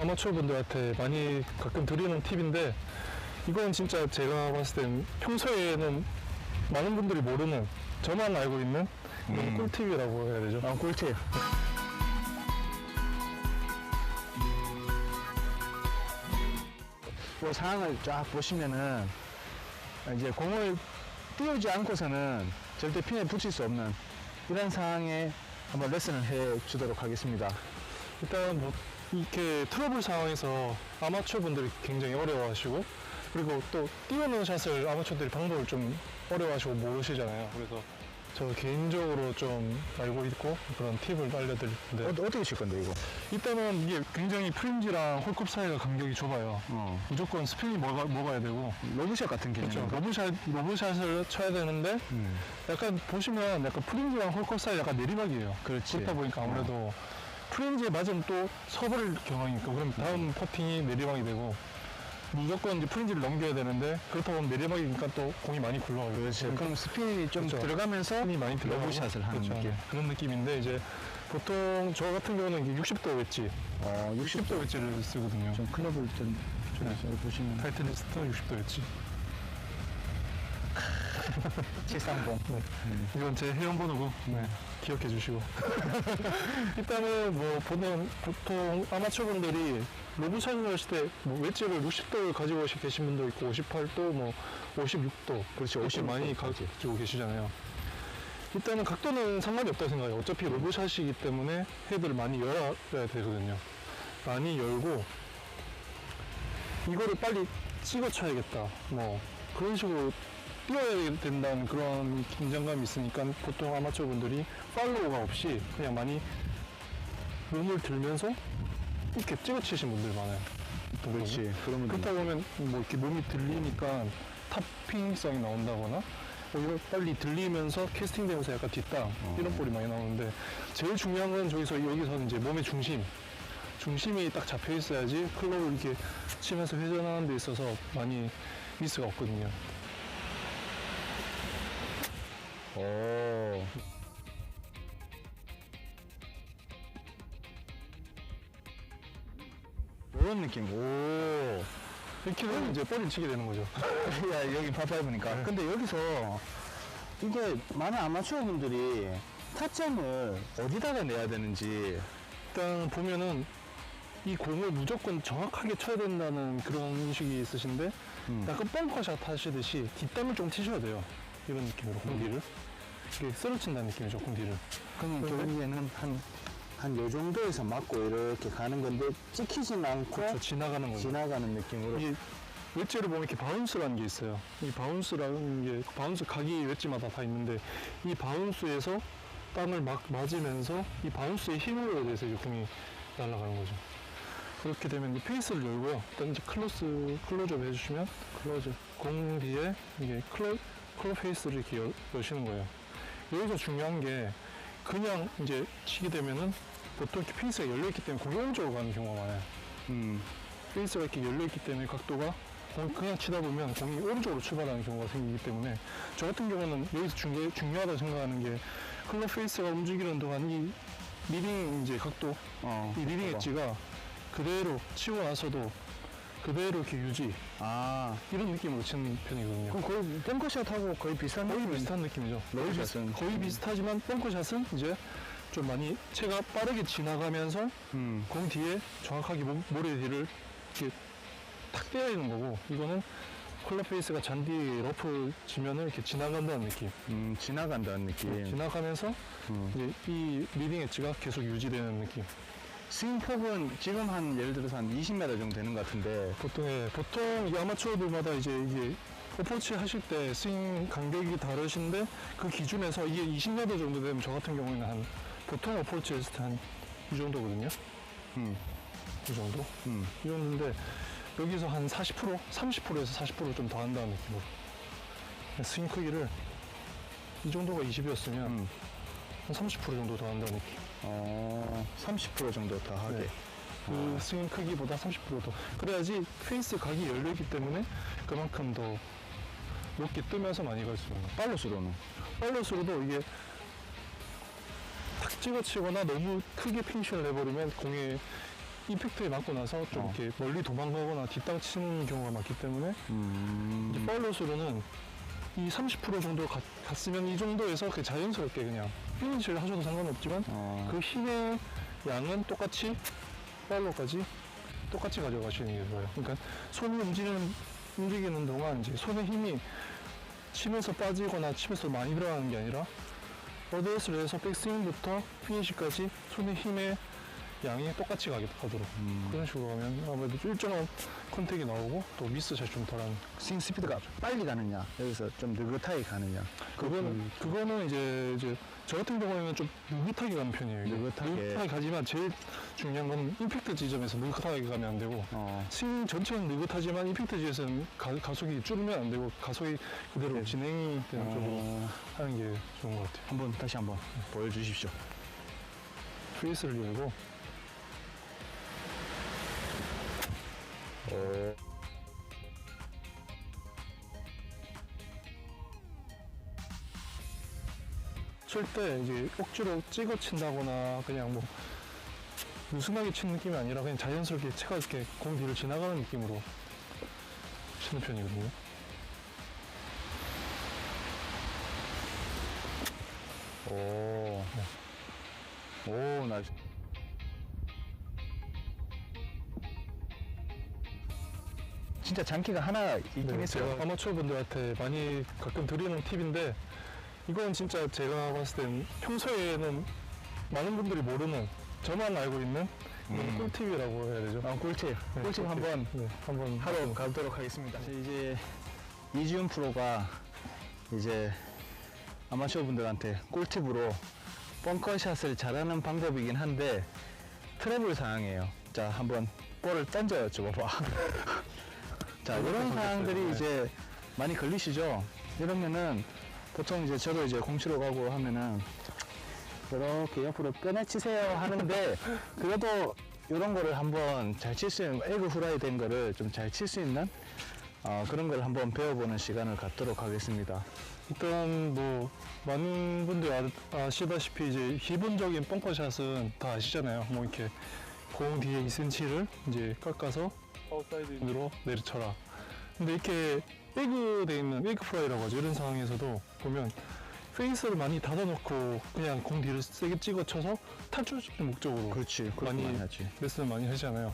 아마추어 분들한테 많이 가끔 드리는 팁인데 이건 진짜 제가 봤을 땐 평소에는 많은 분들이 모르는 저만 알고 있는 그런 음. 꿀팁이라고 해야 되죠. 아, 꿀팁. 뭐 상황을 쫙 보시면은 이제 공을 띄우지 않고서는 절대 핀에 붙일 수 없는 이런 상황에 한번 레슨을 해 주도록 하겠습니다. 일단 뭐 이렇게 트러블 상황에서 아마추어 분들이 굉장히 어려워하시고 그리고 또 띄우는 샷을 아마추어들이 방법을 좀 어려워하시고 모르시잖아요. 그래서 저 개인적으로 좀 알고 있고 그런 팁을 알려드릴 어, 텐데 어떻게 칠 건데 이거? 일단은 이게 굉장히 프린지랑 홀컵 사이가 간격이 좁아요. 어. 무조건 스핀이 먹어, 먹어야 되고 로브샷 같은 그렇죠. 개념. 로브샷, 로브샷을 쳐야 되는데 음. 약간 보시면 약간 프린지랑 홀컵 사이 약간 내리막이에요. 그렇지. 그렇다 보니까 아무래도 프린지에 맞으면 또 서버릴 경향이니까 그럼 다음 퍼팅이 내리막이 되고 무조건 이제 프린지를 넘겨야 되는데 그렇다 보면 내리막이니까 또 공이 많이 굴러가요. 그렇죠. 그럼 스핀이 좀 그렇죠. 들어가면서 스핀이 많이 들어가고 로브샷을 하는 그렇죠. 느낌. 그런 느낌인데 이제 보통 저 같은 경우는 이게 60도 웨지, 어, 60 60도 웨지를 쓰거든요. 좀 클럽을 좀, 좀 네. 잘 보시면 타이틀리스트 60도 웨지. 730. 네. 이건 제 회원번호고 네. 기억해 주시고. 일단은 뭐 보통 보통 아마추어 분들이 로브 샷을 하실 때 뭐 웨지를 60도를 가지고 계신 분도 있고 58도 뭐 56도 그렇지 50 많이 가지고 계시잖아요. 일단은 각도는 상관이 없다고 생각해요. 어차피 로브샷이기 때문에 헤드를 많이 열어야 되거든요. 많이 열고 이거를 빨리 찍어 쳐야겠다. 뭐 그런 식으로 뛰어야 된다는 그런 긴장감이 있으니까 보통 아마추어 분들이 팔로우가 없이 그냥 많이 몸을 들면서 이렇게 찍어 치신 분들 많아요. 그렇지. 그러면 그렇다 보면 뭐 이렇게 몸이 들리니까 탑핑성이 나온다거나 뭐 이걸 빨리 들리면서 캐스팅되면서 약간 뒷땅 이런 볼이 많이 나오는데 제일 중요한 건 저기서 여기서는 이제 몸의 중심 중심이 딱 잡혀 있어야지 클럽을 이렇게 치면서 회전하는 데 있어서 많이 미스가 없거든요. 오. 이런 느낌. 오. 이렇게 되면 이제 볼을 치게 되는 거죠. 야, 여기 파파이브니까. 근데 여기서 이게 많은 아마추어 분들이 타점을 어디다가 내야 되는지. 일단 보면은 이 공을 무조건 정확하게 쳐야 된다는 그런 인식이 있으신데 음. 약간 벙커샷 하시듯이 뒷땅을 좀 치셔야 돼요. 이런 느낌으로 공디를 이렇게 쓰러친다는 느낌이죠 공디를. 그럼 네. 결국에는 한, 한 요 정도에서 맞고 이렇게 가는 건데 찍히진 않고 그렇죠 지나가는 거죠. 지나가는 느낌으로. 이게 웨지를 보면 이렇게 바운스라는 게 있어요. 이 바운스라는 게 바운스 각이 웨지마다 다 있는데 이 바운스에서 땅을 막 맞으면서 이 바운스의 힘으로 대해서 이제 공이 날아가는 거죠. 그렇게 되면 이제 페이스를 열고요. 일단 이제 클로스 클로즈업 해주시면 클로즈 공 뒤에 이게 클로 클로 페이스를 이렇게 여, 여시는 거예요. 여기서 중요한 게 그냥 이제 치게 되면은 보통 이렇게 페이스가 열려 있기 때문에 공이 오른쪽으로 가는 경우가 많아요. 음. 페이스가 이렇게 열려있기 때문에 각도가 공 그냥 치다 보면 공이 오른쪽으로 출발하는 경우가 생기기 때문에 저 같은 경우는 여기서 중요, 중요하다고 생각하는 게 클럽 페이스가 움직이는 동안 이 리딩 이제 각도 어. 이 리딩. 엣지가 그대로 치고 나서도 그대로 이렇게 유지 아. 이런 느낌으로 치는 편이거든요 그럼 거의 벙커샷하고 거의 비슷한 거의 느낌이- 비슷한 느낌이죠 거의, 로브샷은. 비슷, 거의 비슷하지만 벙커샷은 이제 좀 많이 채가 빠르게 지나가면서 음. 공 뒤에 정확하게 모- 모래 뒤를 이렇게 탁 되는 거고 이거는 클럽 페이스가 잔디 러프 지면을 이렇게 지나간다는 느낌 음, 지나간다는 느낌. 지나가면서 음. 이제 이 리딩 엣지가 계속 유지되는 느낌 스윙폭은 지금 한 예를 들어서 한 20m 정도 되는 것 같은데 보통 예, 보통 이 아마추어들마다 이제 이게 어프로치 하실 때 스윙 간격이 다르신데 그 기준에서 이게 20m 정도 되면 저 같은 경우에는 한 보통 어프로치 했을 때 한 이 정도거든요. 음, 이 정도? 음. 이 정도인데 여기서 한 40% 30%에서 40%좀 더 한 다는 느낌으로 스윙 크기를 이 정도가 20이었으면 음. 한30% 정도 더 한다는 느낌 어, 30% 정도 더 하게. 네. 그 스윙 크기보다 30%더 그래야지 페이스 각이 열려있기 때문에 그만큼 더 높게 뜨면서 많이 갈 수 있는 거예요 팔로스로는. 팔로스로도 이게 탁 찍어치거나 너무 크게 핑신을 해버리면 공에 임팩트에 맞고 나서 좀 어. 이렇게 멀리 도망가거나 뒷땅 치는 경우가 많기 때문에 음. 이제 파울럿으로는 이 30% 정도 갔, 갔으면 이 정도에서 그 자연스럽게 그냥 피니시를 하셔도 상관없지만 어. 그 힘의 양은 똑같이 파울럿까지 똑같이 가져가시는 게 좋아요. 그러니까 손이 움직이는, 움직이는 동안 이제 손의 힘이 치면서 빠지거나 치면서 많이 들어가는 게 아니라 어드레스를 해서 백스윙부터 피니시까지 손의 힘의 양이 똑같이 가게 가도록 음. 그런 식으로 하면 아무래도 일정한 컨택이 나오고 또 미스 샷이 좀 덜한 스윙 스피드가 빨리 가느냐, 여기서 좀 느긋하게 가느냐. 그거는 그거는 이제 이제 저 같은 경우에는 좀 느긋하게 가는 편이에요. 이게. 느긋하게. 느긋하게 가지만 제일 중요한 건 임팩트 지점에서 느긋하게 가면 안 되고 어. 스윙 전체는 느긋하지만 임팩트 지점에서는 가, 가속이 줄으면 안 되고 가속이 그대로 진행이 되는 쪽으로 어. 하는 게 좋은 것 같아요. 한번 다시 한번 보여주십시오. 페이스를 열고 오. 칠때 이제 억지로 찍어 친다거나 그냥 뭐 느슨하게 친 느낌이 아니라 그냥 자연스럽게 채가 이렇게 공 뒤를 지나가는 느낌으로 치는 편이거든요. 오. 오, 나. 진짜 장기가 하나 있긴 네, 했어요. 제가 아마추어 분들한테 많이 가끔 드리는 팁인데 이건 진짜 제가 봤을 땐 평소에는 많은 분들이 모르는 저만 알고 있는 음. 꿀팁이라고 해야 되죠. 아, 꿀팁. 네, 꿀팁 한번 네, 한번 하러 가도록 하겠습니다. 이제 이지훈 프로가 이제 아마추어 분들한테 꿀팁으로 벙커샷을 잘하는 방법이긴 한데 트러블 상황이에요. 자, 한번 볼을 던져 줘봐봐. 자, 이런. 상황들이 네. 이제 많이 걸리시죠? 이러면은 보통 이제 저도 이제 공치러 가고 하면은 이렇게 옆으로 꺼내치세요 하는데 그래도 이런 거를 한번 잘 칠 수 있는 에그 후라이 된 거를 좀 잘 칠 수 있는 어, 그런 걸 한번 배워보는 시간을 갖도록 하겠습니다. 일단 뭐 많은 분들이 아, 아시다시피 이제 기본적인 벙커샷은 다 아시잖아요. 뭐 이렇게 공 뒤에 2cm를 이제 깎아서 아웃사이드인으로 내리쳐라. 근데 이렇게 에그 돼 있는 에그 프라이라고 하죠. 이런 상황에서도 보면 페이스를 많이 닫아놓고 그냥 공 뒤를 세게 찍어 쳐서 탈출시키는 목적으로 그렇지, 많이 많이 하지. 레슨을 많이 하시잖아요.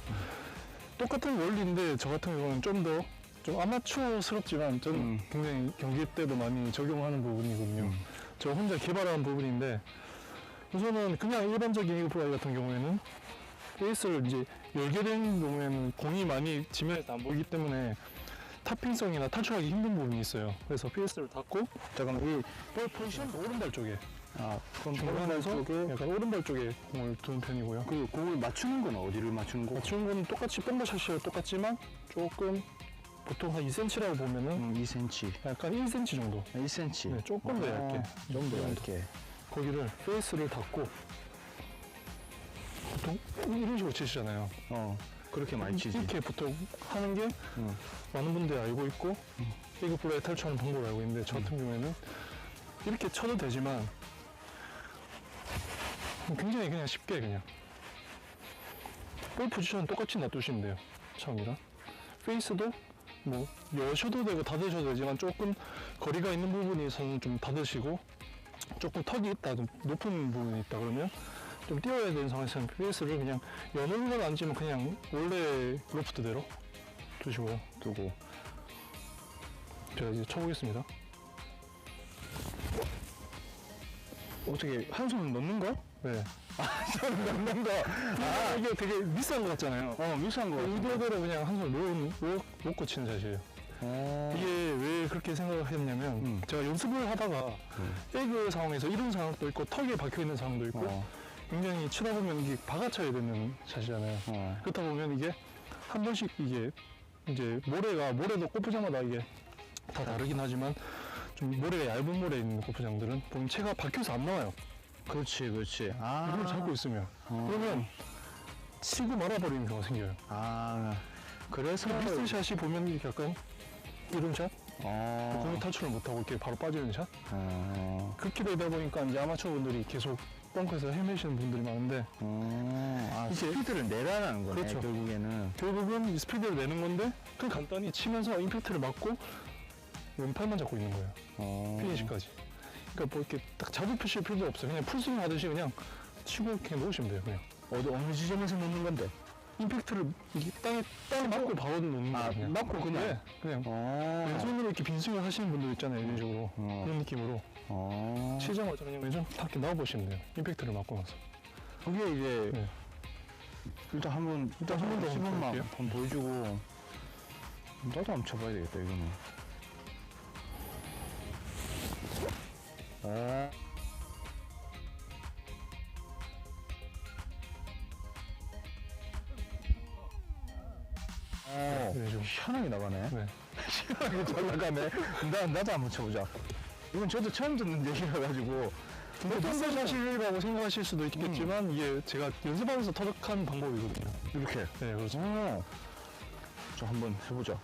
똑같은 원리인데 저 같은 경우는 좀 더 좀 아마추어스럽지만 저는 음. 굉장히 경기 때도 많이 적용하는 부분이거든요. 음. 저 혼자 개발한 부분인데 우선은 그냥 일반적인 이그 프라이 같은 경우에는 페이스를 이제 열게 된 경우에는 공이 많이 지면에서 안 보이기 때문에 타핑성이나 탈출하기 힘든 부분이 있어요. 그래서 페이스를 닫고 잠깐만, 이, 볼 포지션 오른발 쪽에 아, 그럼 중간에서 쪽에 약간 오른발 쪽에 공을 두는 편이고요. 그 공을 맞추는 건 어디를 맞추는 거? 맞추는 건 똑같이 뻥거샷이랑 똑같지만 조금 보통 한 2cm라고 보면은 음, 2cm, 약간 1cm 정도 1cm. 네, 조금 더 얇게. 좀 더. 얇게. 거기를 페이스를 닫고 이런 식으로 치시잖아요. 어, 그렇게 많이 치지. 이렇게 보통 하는 게 응. 많은 분들이 알고 있고 이거 플레이 탈출하는 방법을 알고 있는데 저 같은 경우에는 이렇게 쳐도 되지만 굉장히 그냥 쉽게 그냥 볼 포지션 똑같이 놔두시면 돼요 처음이랑 페이스도 뭐 여셔도 되고 닫으셔도 되지만 조금 거리가 있는 부분에서는 좀 닫으시고 조금 턱이 있다 좀 높은 부분이 있다 그러면 좀 띄워야 되는 상황에서는 페이스를 그냥 여는 건 아니지만 그냥 원래 로프트대로 두시고요 두고. 제가 이제 쳐보겠습니다 어떻게, 한 손을 넣는 거? 네 손을 넣는 거. 아, 이게 되게 비싼 것 같잖아요 어, 미수한 거. 의도대로 그냥 한 손을 놓고 치는 자세예요 어. 이게 왜 그렇게 생각을 했냐면 음. 제가 연습을 하다가 에그 상황에서 이런 상황도 있고 턱에 박혀 있는 상황도 있고 어, 굉장히 치다 보면 이게 박아쳐야 되는 샷이잖아요. 어. 그렇다 보면 이게 한 번씩 이게 이제 모래가 모래도 골프장마다 이게 다 다르긴 하지만 좀 모래가 얇은 모래 있는 골프장들은 보면 채가 박혀서 안 나와요. 그렇지, 그렇지. 아. 이걸 잡고 있으면 어. 그러면 치고 말아버리는 경우가 생겨요. 아, 그래서. 미스 샷이 보면 이렇게 약간 이런 샷, 어. 탈출을 못하고 이렇게 바로 빠지는 샷. 어. 그렇게 되다 보니까 이제 아마추어 분들이 계속 벙커에서 헤매시는 분들이 많은데 어, 아, 이게- 스피드를 내라는 거네, 그렇죠. 결국에는. 결국은 이 스피드를 내는 건데 그 간단히 치면서 임팩트를 맞고 왼팔만 잡고 있는 거예요. 어. 피니시까지. 그러니까 뭐 이렇게 딱 필요 필요도 없어요. 그냥 풀스윙 하듯이 그냥 치고 이렇게 놓으시면 돼요. 그냥 어디, 어느 지점에서 놓는 건데? 임팩트를 이게 땅에 땅에 맞고 바로 놓는 아, 거예요. 그냥. 맞고 그냥? 네, 그냥 어. 왼손으로 이렇게 빈스윙을 하시는 분들 있잖아요. 이런 식으로 어. 그런 느낌으로 어. 치자마자 그냥 왼손 탁 이렇게 넣어보시면 돼요. 임팩트를 맞고 나서. 그게 이제, 네. 일단 한 번, 일단 한 번 더 시범만 볼게요. 한번 보여주고. 나도 한번 쳐봐야 되겠다, 이거는. 아. 어, 네, 좀. 희한하게 나가네. 네. 희한하게 잘 나가네. 나, 나도 한번 쳐보자. 이건 저도 처음 듣는 얘기라 가지고. 근데 미스샷이라고 생각하실 수도 있겠지만 이게 제가 연습하면서 터득한 방법이거든요. 이렇게. 네, 그렇죠. 어. 자, 한번 해보자.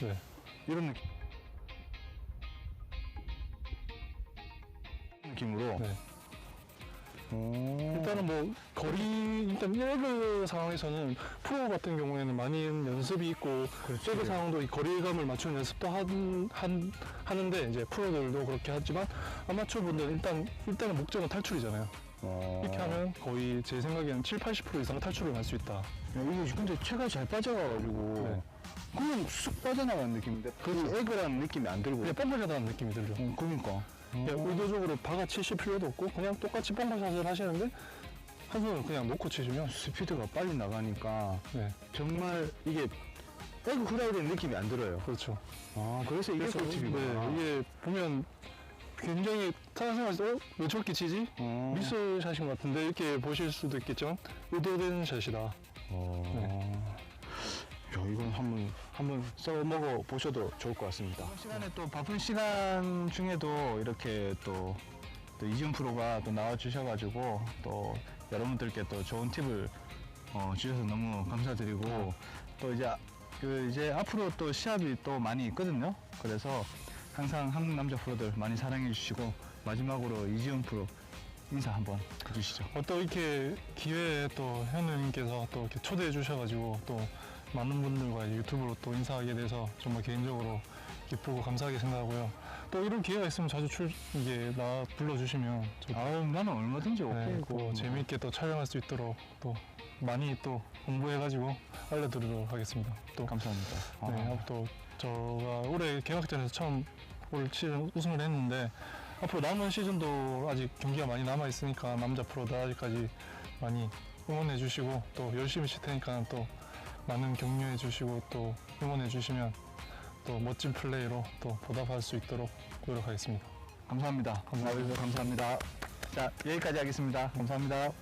네. 이런 느낌. 느낌으로. 네. 오. 일단은 뭐 거리 일단 일그 상황에서는 프로 같은 경우에는 많이 연습이 있고 그렇지. 세그 상황도 이 거리감을 맞추는 연습도 한, 한, 하는데 이제 프로들도 그렇게 하지만 아마추어 분들은 일단 일단은 목적은 탈출이잖아요. 어. 이렇게 하면 거의 제 생각에는 7, 80% 이상 탈출을 할 수 있다. 야, 이게 근데 체가 잘 빠져가가지고 네. 그냥 쑥 빠져나가는 느낌인데 그 에그라는 느낌이 안 들고. 그냥 뻥커샷하는 느낌이 들죠. 어, 그러니까. 그냥 의도적으로 박아 치실 필요도 없고 그냥 똑같이 뻥커샷을 하시는데 한 손을 그냥 놓고 치시면 스피드가 빨리 나가니까 네, 정말 이게 에그 후라이드는 느낌이 안 들어요. 그렇죠. 아, 그래서 이게 그래서 꿀팁이구나. 네, 이게 보면 굉장히 타생활에서 어? 왜 저렇게 치지? 어. 미스 샷인 것 같은데 이렇게 보실 수도 있겠지만 의도된 샷이다. 어. 야, 이건 한번 한번 써 먹어 보셔도 좋을 것 같습니다. 시간에 또 바쁜 시간 중에도 이렇게 또, 또 이지훈 프로가 또 나와 주셔가지고 또 여러분들께 또 좋은 팁을 어, 주셔서 너무 감사드리고 또 이제 아- 그 이제 앞으로 또 시합이 또 많이 있거든요. 그래서 항상 한국 남자 프로들 많이 사랑해 주시고 마지막으로 이지훈 프로 인사 한번 해주시죠. 어, 또 이렇게 기회에 또 현우님께서 또 이렇게 초대해 주셔가지고 또 많은 분들과 유튜브로 또 인사하게 돼서 정말 개인적으로 기쁘고 감사하게 생각하고요. 또 이런 기회가 있으면 자주 출 이게 나 불러주시면 저도 아유 나는 얼마든지 오케이. 네, 그거 또 뭐. 재미있게 또 촬영할 수 있도록 또 많이 또 공부해가지고 알려드리도록 하겠습니다. 또 감사합니다. 네, 아. 또 저가 올해 개막전에서 처음 올 시즌 우승을 했는데 앞으로 남은 시즌도 아직 경기가 많이 남아 있으니까 남자 프로들 아직까지 많이 응원해 주시고 또 열심히 칠 테니까 또 많은 격려해 주시고 또 응원해 주시면 또 멋진 플레이로 또 보답할 수 있도록 노력하겠습니다. 감사합니다. 감사합니다. 감사합니다. 자, 여기까지 하겠습니다. 감사합니다.